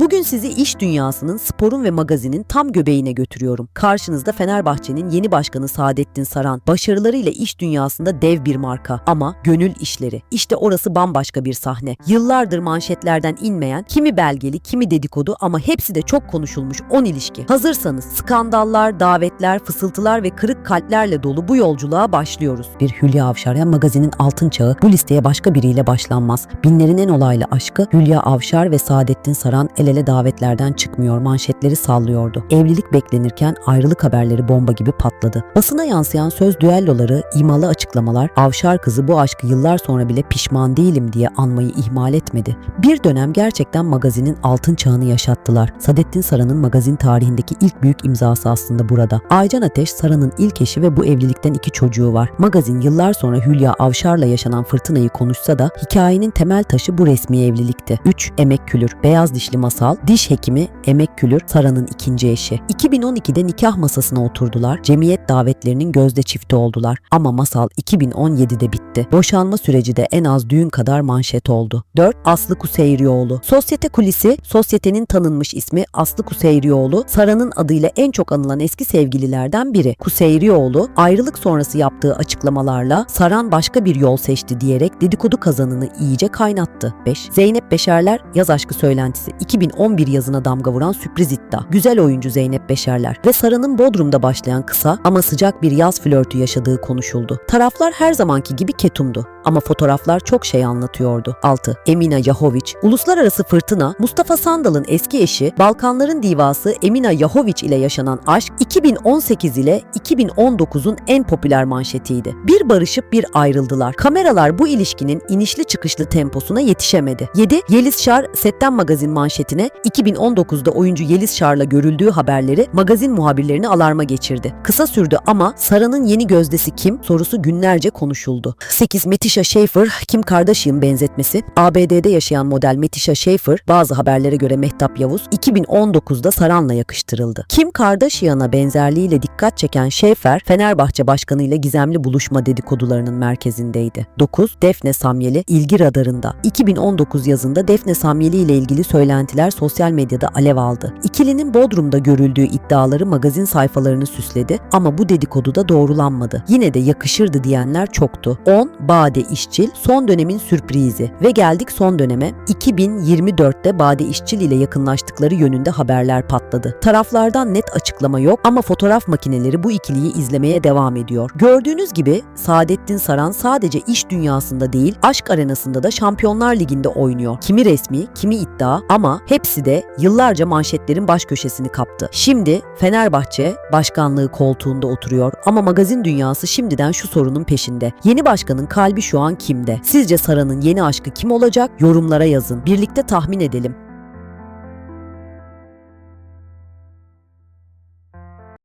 Bugün sizi iş dünyasının, sporun ve magazinin tam göbeğine götürüyorum. Karşınızda Fenerbahçe'nin yeni başkanı Saadettin Saran. Başarılarıyla iş dünyasında dev bir marka ama gönül işleri. İşte orası bambaşka bir sahne. Yıllardır manşetlerden inmeyen, kimi belgeli, kimi dedikodu ama hepsi de çok konuşulmuş 10 ilişki. Hazırsanız skandallar, davetler, fısıltılar ve kırık kalplerle dolu bu yolculuğa başlıyoruz. Bir Hülya Avşaryan magazinin altın çağı bu listeye başka biriyle başlanmaz. Binlerin en olaylı aşkı Hülya Avşar ve Saadettin Saran el ele davetlerden çıkmıyor, manşetleri sallıyordu. Evlilik beklenirken ayrılık haberleri bomba gibi patladı. Basına yansıyan söz düelloları, imalı açıklamalar, Avşar kızı bu aşkı yıllar sonra bile pişman değilim diye anmayı ihmal etmedi. Bir dönem gerçekten magazinin altın çağını yaşattılar. Saadettin Saran'ın magazin tarihindeki ilk büyük imzası aslında burada. Aycan Ateş Saran'ın ilk eşi ve bu evlilikten iki çocuğu var. Magazin yıllar sonra Hülya Avşar'la yaşanan fırtınayı konuşsa da hikayenin temel taşı bu resmi evlilikti. 3. Emek Külür, Beyaz Dişli Masal, diş hekimi Emek Külür, Saran'ın ikinci eşi. 2012'de nikah masasına oturdular, cemiyet davetlerinin gözde çifti oldular. Ama masal 2017'de bitti. Boşanma süreci de en az düğün kadar manşet oldu. 4. Aslı Kuseyrioğlu. Sosyete kulisi, sosyetenin tanınmış ismi Aslı Kuseyrioğlu, Saran'ın adıyla en çok anılan eski sevgililerden biri. Kuseyrioğlu, ayrılık sonrası yaptığı açıklamalarla Saran başka bir yol seçti diyerek dedikodu kazanını iyice kaynattı. 5. Zeynep Beşerler yaz aşkı söylentisi 2011 yazına damga vuran sürpriz iddia. Güzel oyuncu Zeynep Beşerler ve Saran'ın Bodrum'da başlayan kısa ama sıcak bir yaz flörtü yaşadığı konuşuldu. Taraflar her zamanki gibi ketumdu ama fotoğraflar çok şey anlatıyordu. 6. Emina Yahoviç Uluslararası fırtına Mustafa Sandal'ın eski eşi Balkanların divası Emina Yahoviç ile yaşanan aşk 2018 ile 2019'un en popüler manşetiydi. Bir barışıp bir ayrıldılar. Kameralar bu ilişkinin inişli çıkışlı temposuna yetişemedi. 7. Yeliz Şar setten magazin manşetine 2019'da oyuncu Yeliz Şar'la görüldüğü haberleri magazin muhabirlerini alarma geçirdi. Kısa sürdü ama Sara'nın yeni gözdesi kim sorusu günlerce konuşuldu. 8. Metisha Schaefer, Kim Kardashian benzetmesi. ABD'de yaşayan model Metisha Schaefer, bazı haberlere göre Mehtap Yavuz, 2019'da Saran'la yakıştırıldı. Kim Kardashian'a benzerliğiyle dikkat çeken Schaefer, Fenerbahçe Başkanı ile gizemli buluşma dedikodularının merkezindeydi. 9. Defne Samyeli, ilgi radarında. 2019 yazında Defne Samyeli ile ilgili söylentiler sosyal medyada alev aldı. İkilinin Bodrum'da görüldüğü iddiaları magazin sayfalarını süsledi ama bu dedikodu da doğrulanmadı. Yine de yakışırdı diyenler çoktu. 10. Bade İşçil, son dönemin sürprizi ve geldik son döneme. 2024'te Bade İşçil ile yakınlaştıkları yönünde haberler patladı. Taraflardan net açıklama yok ama fotoğraf makineleri bu ikiliyi izlemeye devam ediyor. Gördüğünüz gibi Saadettin Saran sadece iş dünyasında değil, aşk arenasında da Şampiyonlar Ligi'nde oynuyor. Kimi resmi, kimi iddia ama hepsi de yıllarca manşetlerin baş köşesini kaptı. Şimdi Fenerbahçe başkanlığı koltuğunda oturuyor ama magazin dünyası şimdiden şu sorunun peşinde. Yeni başkanın kalbi şu an kimde? Sizce Saran'ın yeni aşkı kim olacak? Yorumlara yazın. Birlikte tahmin edelim.